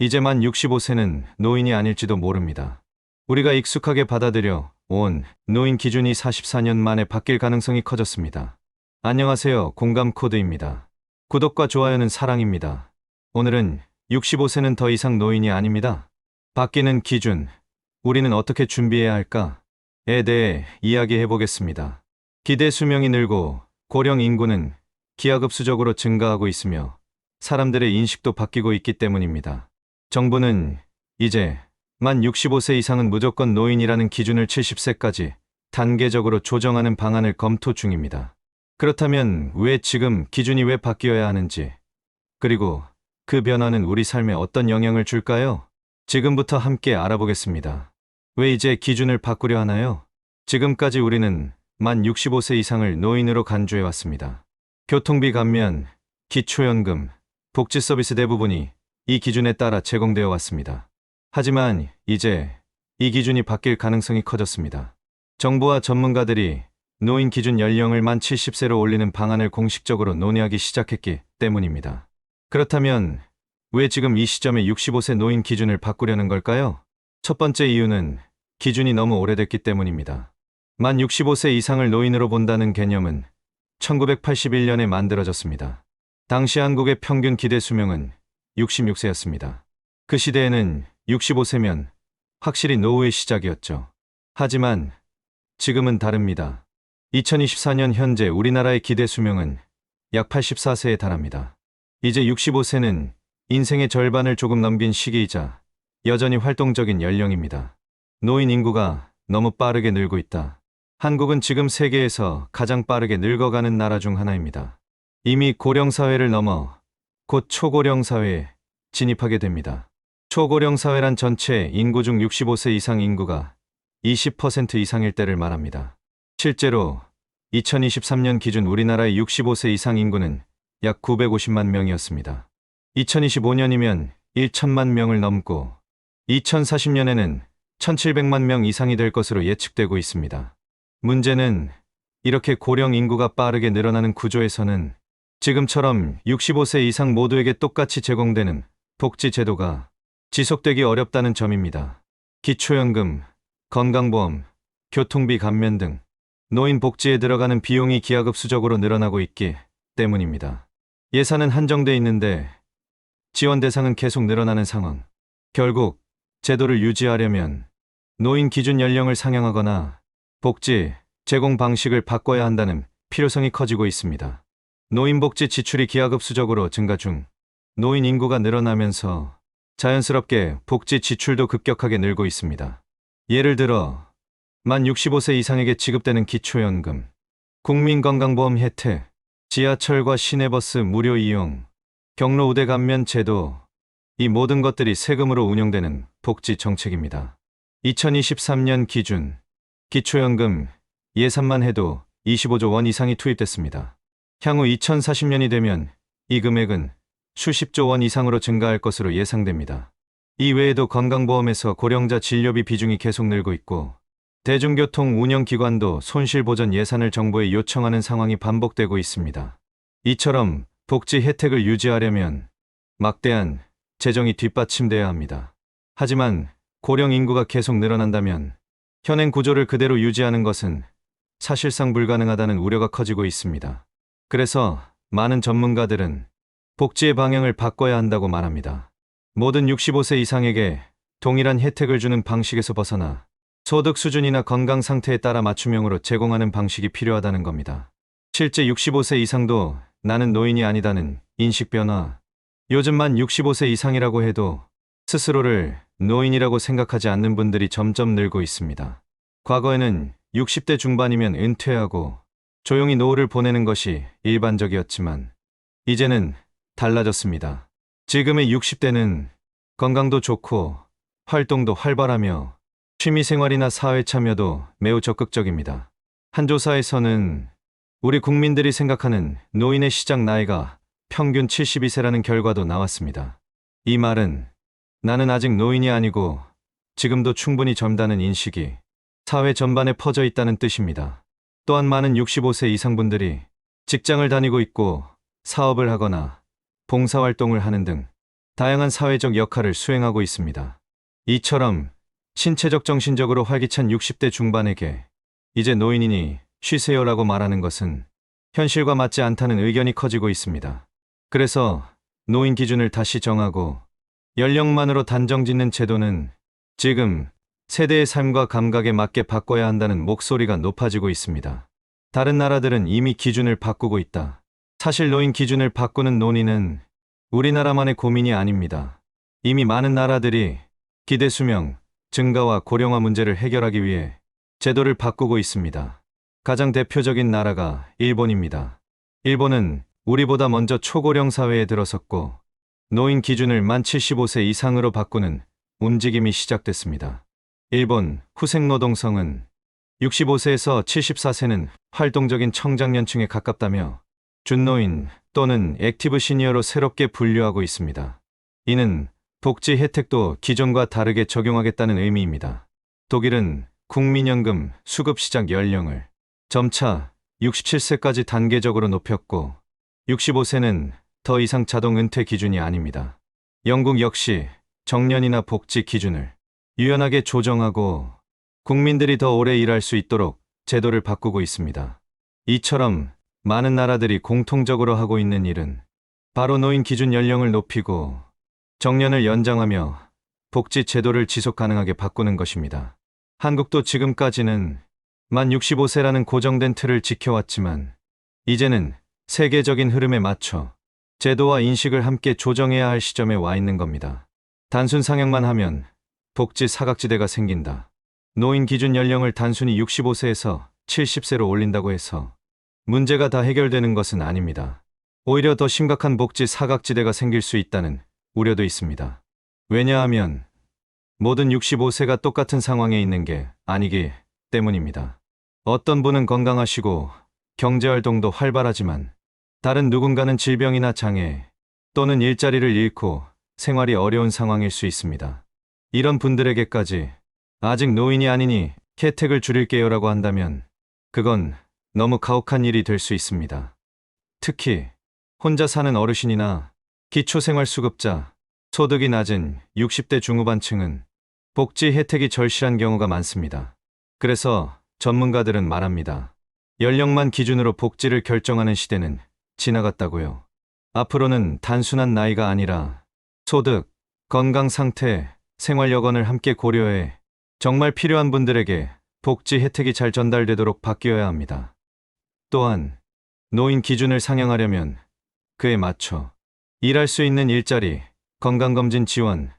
이제 만 65세는 노인이 아닐지도 모릅니다. 우리가 익숙하게 받아들여 온 노인 기준이 44년 만에 바뀔 가능성이 커졌습니다. 안녕하세요. 공감 코드입니다. 구독과 좋아요는 사랑입니다. 오늘은 65세는 더 이상 노인이 아닙니다. 바뀌는 기준, 우리는 어떻게 준비해야 할까?에 대해 이야기해 보겠습니다. 기대 수명이 늘고 고령 인구는 기하급수적으로 증가하고 있으며 사람들의 인식도 바뀌고 있기 때문입니다. 정부는 이제 만 65세 이상은 무조건 노인이라는 기준을 70세까지 단계적으로 조정하는 방안을 검토 중입니다. 그렇다면 왜 지금 기준이 왜 바뀌어야 하는지, 그리고 그 변화는 우리 삶에 어떤 영향을 줄까요? 지금부터 함께 알아보겠습니다. 왜 이제 기준을 바꾸려 하나요? 지금까지 우리는 만 65세 이상을 노인으로 간주해 왔습니다. 교통비 감면, 기초연금, 복지 서비스 대부분이 이 기준에 따라 제공되어 왔습니다. 하지만 이제 이 기준이 바뀔 가능성이 커졌습니다. 정부와 전문가들이 노인 기준 연령을 만 70세로 올리는 방안을 공식적으로 논의하기 시작했기 때문입니다. 그렇다면 왜 지금 이 시점에 65세 노인 기준을 바꾸려는 걸까요? 첫 번째 이유는 기준이 너무 오래됐기 때문입니다. 만 65세 이상을 노인으로 본다는 개념은 1981년에 만들어졌습니다. 당시 한국의 평균 기대 수명은 66세였습니다. 그 시대에는 65세면 확실히 노후의 시작이었죠. 하지만 지금은 다릅니다. 2024년 현재 우리나라의 기대 수명은 약 84세에 달합니다. 이제 65세는 인생의 절반을 조금 넘긴 시기이자 여전히 활동적인 연령입니다. 노인 인구가 너무 빠르게 늘고 있다. 한국은 지금 세계에서 가장 빠르게 늙어가는 나라 중 하나입니다. 이미 고령 사회를 넘어 곧 초고령 사회에 진입하게 됩니다. 초고령 사회란 전체 인구 중 65세 이상 인구가 20% 이상일 때를 말합니다. 실제로 2023년 기준 우리나라의 65세 이상 인구는 약 950만 명이었습니다. 2025년이면 1천만 명을 넘고 2040년에는 1700만 명 이상이 될 것으로 예측되고 있습니다. 문제는 이렇게 고령 인구가 빠르게 늘어나는 구조에서는 지금처럼 65세 이상 모두에게 똑같이 제공되는 복지 제도가 지속되기 어렵다는 점입니다. 기초연금, 건강보험, 교통비 감면 등 노인 복지에 들어가는 비용이 기하급수적으로 늘어나고 있기 때문입니다. 예산은 한정돼 있는데 지원 대상은 계속 늘어나는 상황. 결국 제도를 유지하려면 노인 기준 연령을 상향하거나 복지 제공 방식을 바꿔야 한다는 필요성이 커지고 있습니다. 노인복지 지출이 기하급수적으로 증가 중 노인 인구가 늘어나면서 자연스럽게 복지 지출도 급격하게 늘고 있습니다. 예를 들어 만 65세 이상에게 지급되는 기초연금, 국민건강보험 혜택, 지하철과 시내버스 무료 이용, 경로 우대 감면 제도, 이 모든 것들이 세금으로 운영되는 복지 정책입니다. 2023년 기준 기초연금 예산만 해도 25조 원 이상이 투입됐습니다. 향후 2040년이 되면 이 금액은 수십조 원 이상으로 증가할 것으로 예상됩니다. 이 외에도 건강보험에서 고령자 진료비 비중이 계속 늘고 있고 대중교통 운영기관도 손실보전 예산을 정부에 요청하는 상황이 반복되고 있습니다. 이처럼 복지 혜택을 유지하려면 막대한 재정이 뒷받침돼야 합니다. 하지만 고령 인구가 계속 늘어난다면 현행 구조를 그대로 유지하는 것은 사실상 불가능하다는 우려가 커지고 있습니다. 그래서 많은 전문가들은 복지의 방향을 바꿔야 한다고 말합니다. 모든 65세 이상에게 동일한 혜택을 주는 방식에서 벗어나 소득 수준이나 건강 상태에 따라 맞춤형으로 제공하는 방식이 필요하다는 겁니다. 실제 65세 이상도 나는 노인이 아니다는 인식 변화. 요즘 만 65세 이상이라고 해도 스스로를 노인이라고 생각하지 않는 분들이 점점 늘고 있습니다. 과거에는 60대 중반이면 은퇴하고 조용히 노후를 보내는 것이 일반적이었지만 이제는 달라졌습니다. 지금의 60대는 건강도 좋고 활동도 활발하며 취미생활이나 사회 참여도 매우 적극적입니다. 한 조사에서는 우리 국민들이 생각하는 노인의 시작 나이가 평균 72세라는 결과도 나왔습니다. 이 말은 나는 아직 노인이 아니고 지금도 충분히 젊다는 인식이 사회 전반에 퍼져 있다는 뜻입니다. 또한 많은 65세 이상 분들이 직장을 다니고 있고 사업을 하거나 봉사활동을 하는 등 다양한 사회적 역할을 수행하고 있습니다. 이처럼 신체적 정신적으로 활기찬 60대 중반에게 이제 노인이니 쉬세요라고 말하는 것은 현실과 맞지 않다는 의견이 커지고 있습니다. 그래서 노인 기준을 다시 정하고 연령만으로 단정 짓는 제도는 지금 세대의 삶과 감각에 맞게 바꿔야 한다는 목소리가 높아지고 있습니다. 다른 나라들은 이미 기준을 바꾸고 있다. 사실 노인 기준을 바꾸는 논의는 우리나라만의 고민이 아닙니다. 이미 많은 나라들이 기대 수명, 증가와 고령화 문제를 해결하기 위해 제도를 바꾸고 있습니다. 가장 대표적인 나라가 일본입니다. 일본은 우리보다 먼저 초고령 사회에 들어섰고 노인 기준을 만 75세 이상으로 바꾸는 움직임이 시작됐습니다. 일본 후생 노동성은 65세에서 74세는 활동적인 청장년층에 가깝다며 준노인 또는 액티브 시니어로 새롭게 분류하고 있습니다. 이는 복지 혜택도 기존과 다르게 적용하겠다는 의미입니다. 독일은 국민연금 수급 시작 연령을 점차 67세까지 단계적으로 높였고 65세는 더 이상 자동 은퇴 기준이 아닙니다. 영국 역시 정년이나 복지 기준을 유연하게 조정하고 국민들이 더 오래 일할 수 있도록 제도를 바꾸고 있습니다. 이처럼 많은 나라들이 공통적으로 하고 있는 일은 바로 노인 기준 연령을 높이고 정년을 연장하며 복지 제도를 지속 가능하게 바꾸는 것입니다. 한국도 지금까지는 만 65세라는 고정된 틀을 지켜왔지만 이제는 세계적인 흐름에 맞춰 제도와 인식을 함께 조정해야 할 시점에 와 있는 겁니다. 단순 상향만 하면 복지 사각지대가 생긴다. 노인 기준 연령을 단순히 65세에서 70세로 올린다고 해서 문제가 다 해결되는 것은 아닙니다. 오히려 더 심각한 복지 사각지대가 생길 수 있다는 우려도 있습니다. 왜냐하면 모든 65세가 똑같은 상황에 있는 게 아니기 때문입니다. 어떤 분은 건강하시고 경제활동도 활발하지만 다른 누군가는 질병이나 장애 또는 일자리를 잃고 생활이 어려운 상황일 수 있습니다. 이런 분들에게까지 아직 노인이 아니니 혜택을 줄일게요라고 한다면 그건 너무 가혹한 일이 될 수 있습니다. 특히 혼자 사는 어르신이나 기초생활수급자, 소득이 낮은 60대 중후반층은 복지 혜택이 절실한 경우가 많습니다. 그래서 전문가들은 말합니다. 연령만 기준으로 복지를 결정하는 시대는 지나갔다고요. 앞으로는 단순한 나이가 아니라 소득, 건강 상태, 생활 여건을 함께 고려해 정말 필요한 분들에게 복지 혜택이 잘 전달되도록 바뀌어야 합니다. 또한 노인 기준을 상향하려면 그에 맞춰 일할 수 있는 일자리, 건강검진 지원,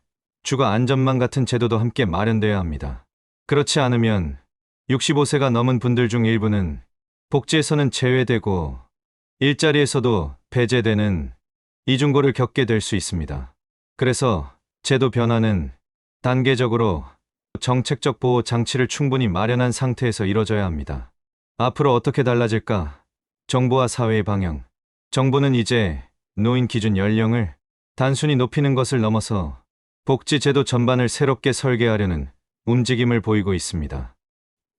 주거 안전망 같은 제도도 함께 마련돼야 합니다. 그렇지 않으면 65세가 넘은 분들 중 일부는 복지에서는 제외되고 일자리에서도 배제되는 이중고를 겪게 될 수 있습니다. 그래서 제도 변화는 단계적으로 정책적 보호 장치를 충분히 마련한 상태에서 이뤄져야 합니다. 앞으로 어떻게 달라질까? 정부와 사회의 방향. 정부는 이제 노인 기준 연령을 단순히 높이는 것을 넘어서 복지 제도 전반을 새롭게 설계하려는 움직임을 보이고 있습니다.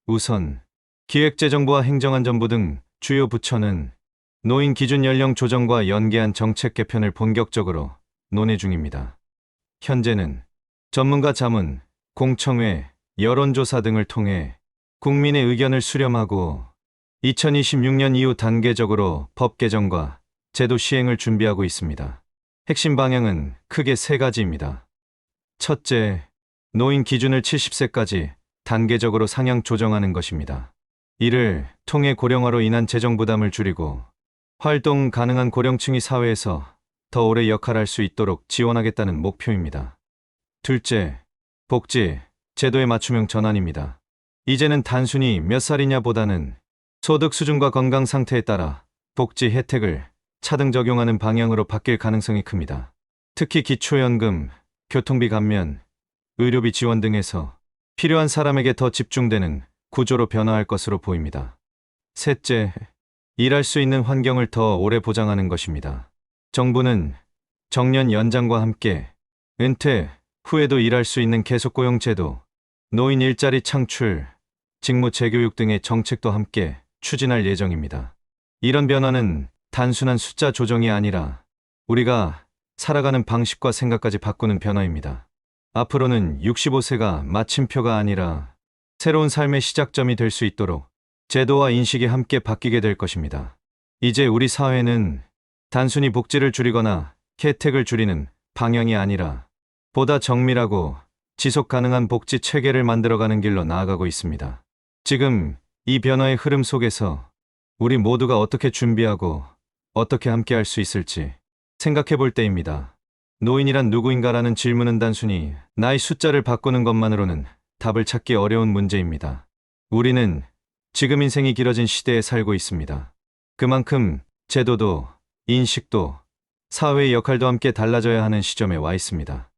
우선 기획재정부와 행정안전부 등 주요 부처는 노인 기준 연령 조정과 연계한 정책 개편을 본격적으로 논의 중입니다. 현재는 전문가 자문, 공청회, 여론조사 등을 통해 국민의 의견을 수렴하고 2026년 이후 단계적으로 법 개정과 제도 시행을 준비하고 있습니다. 핵심 방향은 크게 세 가지입니다. 첫째, 노인 기준을 70세까지 단계적으로 상향 조정하는 것입니다. 이를 통해 고령화로 인한 재정 부담을 줄이고 활동 가능한 고령층이 사회에서 더 오래 역할할 수 있도록 지원하겠다는 목표입니다. 둘째, 복지, 제도의 맞춤형 전환입니다. 이제는 단순히 몇 살이냐 보다는 소득 수준과 건강 상태에 따라 복지 혜택을 차등 적용하는 방향으로 바뀔 가능성이 큽니다. 특히 기초연금, 교통비 감면, 의료비 지원 등에서 필요한 사람에게 더 집중되는 구조로 변화할 것으로 보입니다. 셋째, 일할 수 있는 환경을 더 오래 보장하는 것입니다. 정부는 정년 연장과 함께 은퇴 후에도 일할 수 있는 계속고용 제도, 노인 일자리 창출, 직무 재교육 등의 정책도 함께 추진할 예정입니다. 이런 변화는 단순한 숫자 조정이 아니라 우리가 살아가는 방식과 생각까지 바꾸는 변화입니다. 앞으로는 65세가 마침표가 아니라 새로운 삶의 시작점이 될 수 있도록 제도와 인식이 함께 바뀌게 될 것입니다. 이제 우리 사회는 단순히 복지를 줄이거나 혜택을 줄이는 방향이 아니라 보다 정밀하고 지속 가능한 복지 체계를 만들어가는 길로 나아가고 있습니다. 지금 이 변화의 흐름 속에서 우리 모두가 어떻게 준비하고 어떻게 함께 할 수 있을지 생각해 볼 때입니다. 노인이란 누구인가라는 질문은 단순히 나이 숫자를 바꾸는 것만으로는 답을 찾기 어려운 문제입니다. 우리는 지금 인생이 길어진 시대에 살고 있습니다. 그만큼 제도도 인식도 사회의 역할도 함께 달라져야 하는 시점에 와 있습니다.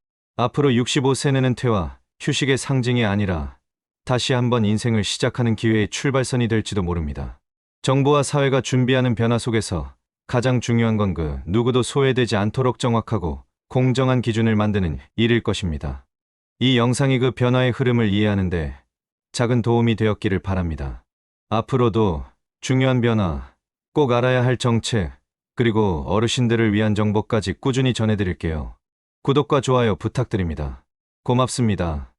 앞으로 65세는 은퇴와 휴식의 상징이 아니라 다시 한번 인생을 시작하는 기회의 출발선이 될지도 모릅니다. 정부와 사회가 준비하는 변화 속에서 가장 중요한 건 그 누구도 소외되지 않도록 정확하고 공정한 기준을 만드는 일일 것입니다. 이 영상이 그 변화의 흐름을 이해하는데 작은 도움이 되었기를 바랍니다. 앞으로도 중요한 변화, 꼭 알아야 할 정책, 그리고 어르신들을 위한 정보까지 꾸준히 전해드릴게요. 구독과 좋아요 부탁드립니다. 고맙습니다.